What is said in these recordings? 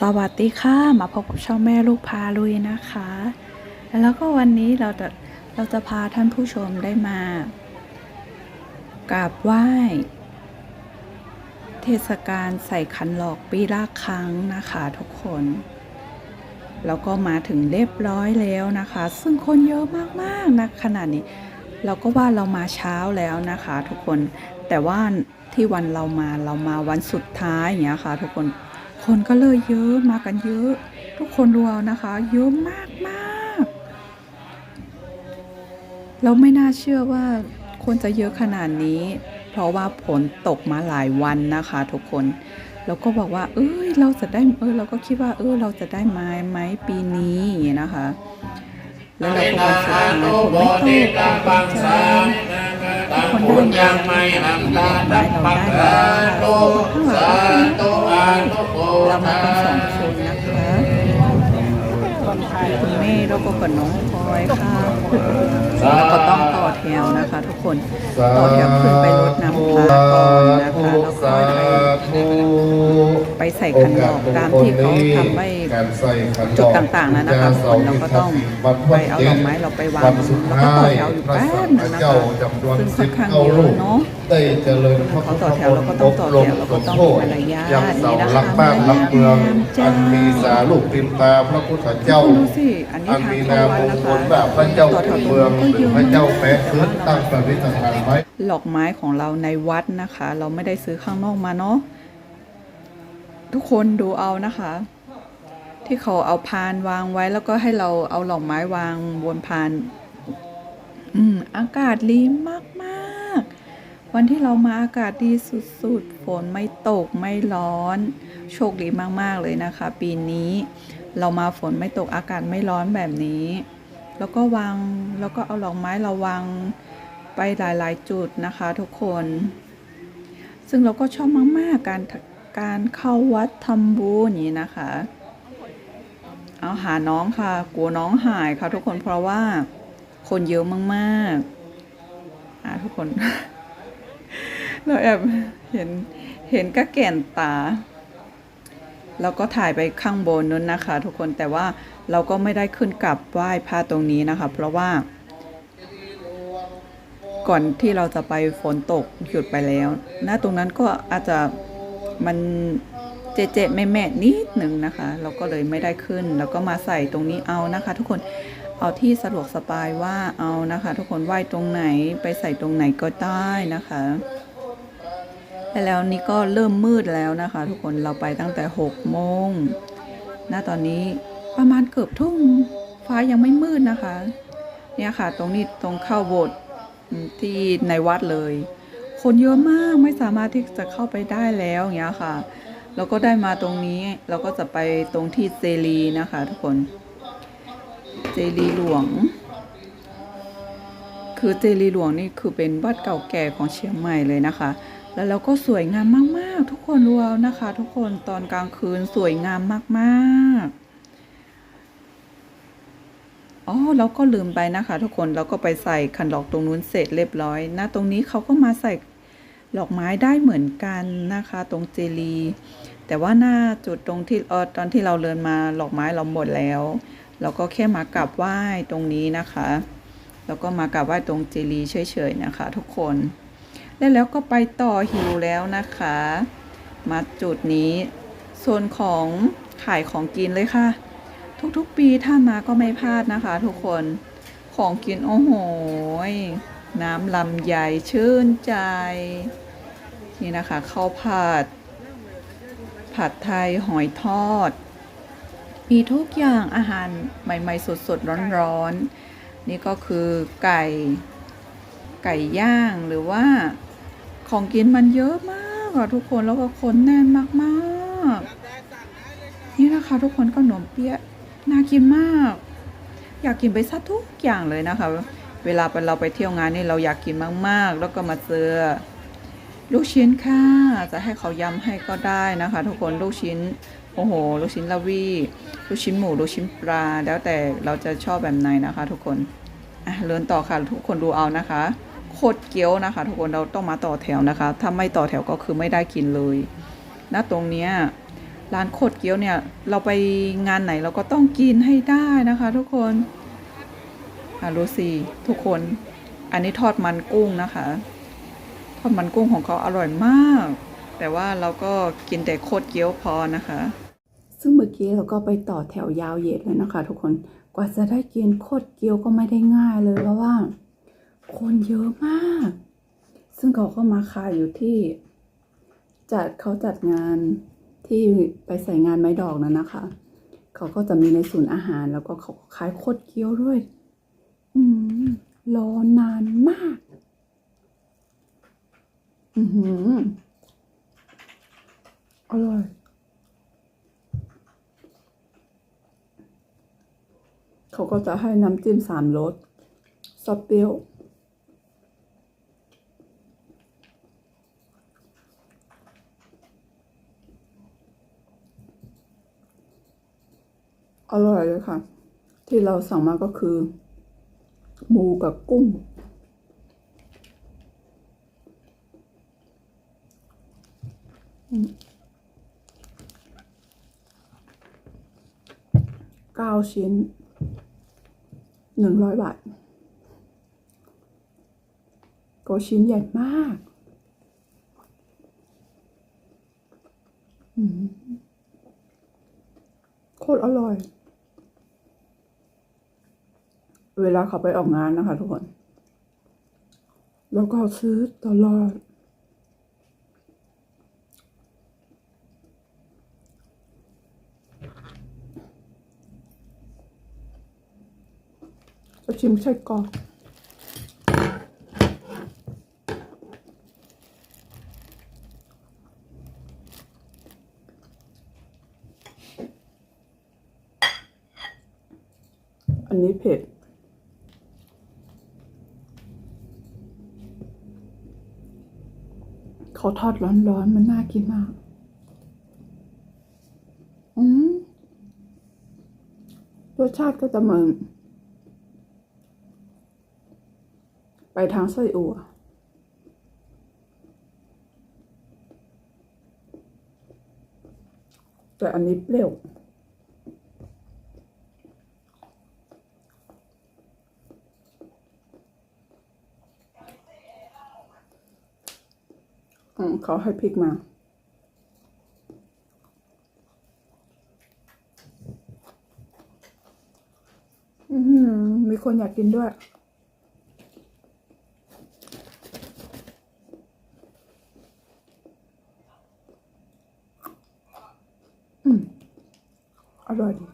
สวัสดีค่ะมาพบกับช่องแม่ลูกพาลุยนะคะ แล้วก็วันนี้เราจะเราจะพาท่านผู้ชมได้มากราบไหว้ เทศกาลใส่ขันหลอกปีละครั้งนะคะทุกคน แล้วก็มาถึงเรียบร้อยแล้วนะคะ ซึ่งคนเยอะมากๆนะขนาดนี้ เราก็ว่าเรามาเช้าแล้วนะคะ ทุกคนแต่ว่าที่วันเรามาเรามาวันสุดท้ายอย่างเงี้ยค่ะ ทุกคน คนก็เลยเยอะมากันเยอะ ทุกคนดูเอานะคะ เยอะมากมากๆเราไม่น่าเชื่อว่าคนจะเยอะขนาดนี้ เพราะว่าฝนตกมาหลายวันนะคะทุกคนเราก็บอกว่า เอ้ยเราจะได้เออเราก็คิดว่าเออเราจะได้ไม้ไหมปีนี้อย่างเงี้ยนะคะ แล้วเราก็มาสุดท้ายผมไม่ต้ องดีใจทุกคนได้ไม้เราได้แล้วข้างหลังก็คือเรามากันสองคนนะคะคุณแม่แล้วก็กับน้องพลอยค่ะแล้วก็ต้องต่อแถวนะคะทุกคนต่อแถวขึ้นไปรดน้ำพระก่อนนะคะแล้วก็ไปไปใส่ขันดอกตามที่เขาทำไว้ จุดต่างๆนะนะคะทุกคนเราก็ต้องไปเอาดอกไม้เราไปวางแล้วก็ต่อแถวอยู่แป๊บนึงนะคะซึ่งค่อนข้างเยอะเนาะได้เจริญพระเขาต่อแถวเราก็ต้องต่อแถวเราก็ต้องมีมารยาทยังเสานี่นะคะรักบ้านรักเมืองจ้าอันมีสาลูกติมตาพระพุทธเจ้าดูสิอันนี้อันทางมีเข้านาวัดมงนะคะคลแบบพระเจ้าต่อแถวเมืองก็หรืเยออะพระเจ้าแปะแต่พื้ว่านตั้งประดิษฐานไว้ดอกไม้ของเราในวัดนะคะ เราไม่ได้ซื้อข้างนอกมาเนาะทุกคนดูเอานะคะ ที่เขาเอาพานวางไว้แล้วก็ให้เราเอาดอกไม้วางบนพาน อืมอากาศดีมากๆวันที่เรามาอากาศดีสุดๆ ฝนไม่ตกไม่ร้อน โชคดีมากๆเลยนะคะ ปีนี้ เรามาฝนไม่ตกอากาศไม่ร้อนแบบนี้ แล้วก็วางแล้วก็เอาดอกไม้เราวางไปหลายๆจุดนะคะทุกคน ซึ่งเราก็ชอบมากๆการการเข้าวัดทำบุญอย่างนี้นะคะ เอาหาน้องค่ะ กลัวน้องหายค่ะทุกคนเพราะว่าคนเยอะมากๆอ่าทุกคน เราแอบเห็นเห็นก็แก่นตา แล้วก็ถ่ายไปข้างบนนู้นนะคะ ทุกคนแต่ว่าเราก็ไม่ได้ขึ้นกลับไหว้พระตรงนี้นะคะ เพราะว่า ก่อนที่เราจะไปฝนตกหยุดไปแล้ว หน้าตรงนั้นก็อาจจะมัน เจ๊เจ๊แม่แม่นิดหนึ่งนะคะ เราก็เลยไม่ได้ขึ้น แล้วก็มาใส่ตรงนี้เอานะคะ ทุกคนเอาที่สะดวกสบายว่าเอานะคะ ทุกคนไหว้ตรงไหนไปใส่ตรงไหนก็ได้นะคะแล้วนี่ก็เริ่มมืดแล้วนะคะ ทุกคนเราไปตั้งแต่6โมงณตอนนี้ประมาณเกือบทุ่มฟ้ายังไม่มืดนะคะ เนี่ยค่ะ ตรงนี้ตรงเข้าโบสถ์ที่ในวัดเลย คนเยอะมากไม่สามารถที่จะเข้าไปได้แล้วอย่างเงี้ยค่ะ เราก็ได้มาตรงนี้เราก็จะไปตรงที่เจลีนะคะทุกคน เจลีหลวง คือเจลีหลวงนี่คือเป็นวัดเก่าแก่ของเชียงใหม่เลยนะคะ แล้วเราก็สวยงามมาก ๆ ทุกคนดูเอานะคะ ทุกคนตอนกลางคืนสวยงามมากๆอ๋อเราก็ลืมไปนะคะ ทุกคนเราก็ไปใส่คันดอกตรงนู้นเสร็จเรียบร้อยนะตรงนี้เขาก็มาใส่ ดอกไม้ได้เหมือนกันนะคะตรงเจลี แต่ว่าหน้าจุดตรงที่เออตอนที่เราเดินมาดอกไม้เราหมดแล้ว เราก็แค่มากราบไหว้ตรงนี้นะคะ แล้วก็มากราบไหว้ตรงเจลีเฉยๆนะคะ ทุกคนแล้วแล้วก็ไปต่อฮิวแล้วนะคะ มาจุดนี้โซนของขายของกินเลยค่ะ ทุกๆปีถ้ามาก็ไม่พลาดนะคะ ทุกคนของกินโอ้โหน้ำลำไยชื่นใจ นี่นะคะข้าวผัด ผัดไทยหอยทอด มีทุกอย่างอาหารใหม่ ๆ สดๆ ร้อนๆ นี่ก็คือไก่ไก่ย่างหรือว่าของกินมันเยอะมากอะทุกคนแล้วก็คนแน่นมากๆ นี่นะคะทุกคนขนมเปี๊ยะน่ากินมาก อยากกินไปซะทุกอย่างเลยนะคะ เวลาเราไปเที่ยวงานนี่เราอยากกินมากๆ แล้วก็มาเจอ ลูกชิ้นค่ะ จะให้เขาย้ำให้ก็ได้นะคะ ทุกคนลูกชิ้นโอ้โห ลูกชิ้นลาวีลูกชิ้นหมู ลูกชิ้นปลา แล้วแต่เราจะชอบแบบไหนนะคะ ทุกคนอะเดินต่อค่ะ ทุกคนดูเอานะคะ โคตรเกี๊ยวนะคะ ทุกคนเราต้องมาต่อแถวนะคะ ถ้าไม่ต่อแถวก็คือไม่ได้กินเลยณตรงเนี้ยร้านโคตรเกี๊ยวเนี่ย เราไปงานไหนเราก็ต้องกินให้ได้นะคะ ทุกคนอะรู้สิทุกคน อันนี้ทอดมันกุ้งนะคะ ทอดมันกุ้งของเขาอร่อยมาก แต่ว่าเราก็กินแต่โคตรเกี๊ยวพอนะคะ ซึ่งเมื่อกี้เราก็ไปต่อแถวยาวเหยียดเลยนะคะ ทุกคนกว่าจะได้กินโคตรเกี๊ยวก็ไม่ได้ง่ายเลยเพราะว่า คนเยอะมาก ซึ่งเขาก็มาขายอยู่ที่ จัดเขาจัดงานที่ไปใส่งานไม้ดอกนั้นนะคะ เขาก็จะมีในศูนย์อาหาร แล้วก็เขาขายโคตรเกี๊ยวด้วย อืมรอนานมาก อือหืออร่อย เขาก็จะให้น้ำจิ้มสามรสซอสเปรี้ยวอร่อยเลยค่ะ ที่เราสั่งมาก็คือ หมูกับกุ้ง เก้าชิ้นหนึ่งร้อยบาทก็ชิ้นใหญ่มากโคตรอร่อย เวลาเขาไปออกงานนะคะทุกคน แล้วก็ซื้อตลอด จะชิมไส้กรอกอันนี้เผ็ดเขาทอดร้อนๆ มันน่ากินมาก อืมรสชาติก็จะเหมือน ไปทางไส้อั่วแต่อันนี้เปรี้ยวอืมเขาให้พริกมา อือมีคนอยากกินด้วย อืม อร่อยดี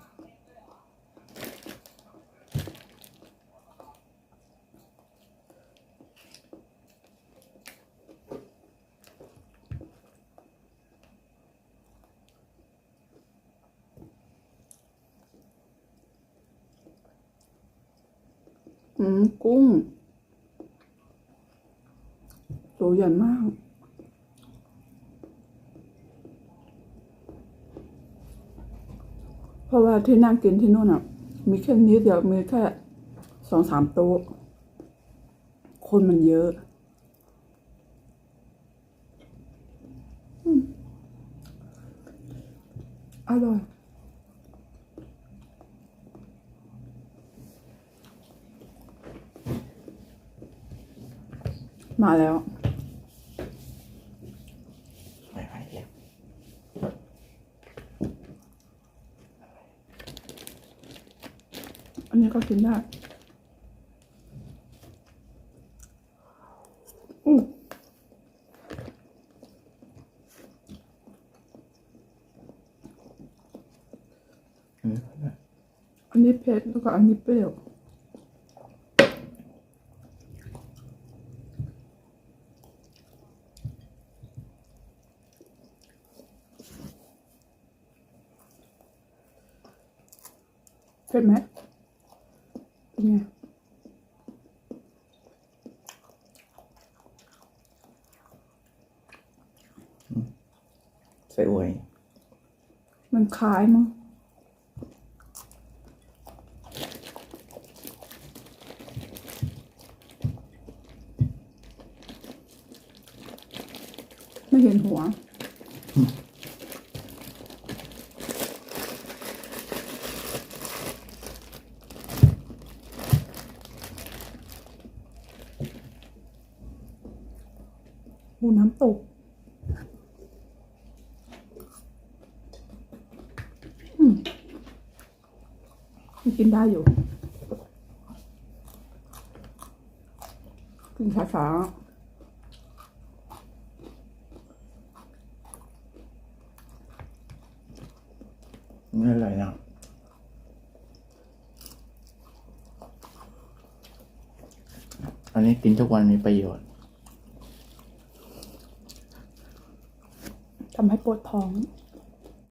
อืมกุ้งตัวใหญ่มาก เพราะว่าที่นั่งกินที่นู่นอะ มีแค่นี้เดียวมีแค่สองสามโต๊ะ คนมันเยอะอืมอร่อย มาแล้วไม่ไหวแล้วอันนี้ก็กินได้อืมอืมอันนี้เผ็ดแล้วก็อันนี้เปรี้ยว เผ็ดไหมเป็นไงใส่อวย มันคล้ายมั้งไม่เห็นหัว หูน้ำตกอืมกินได้อยู่ กินช้าไม่อร่อยนะอันนี้กินทุกวันมีประโยชน์ ทำให้ปวดท้อง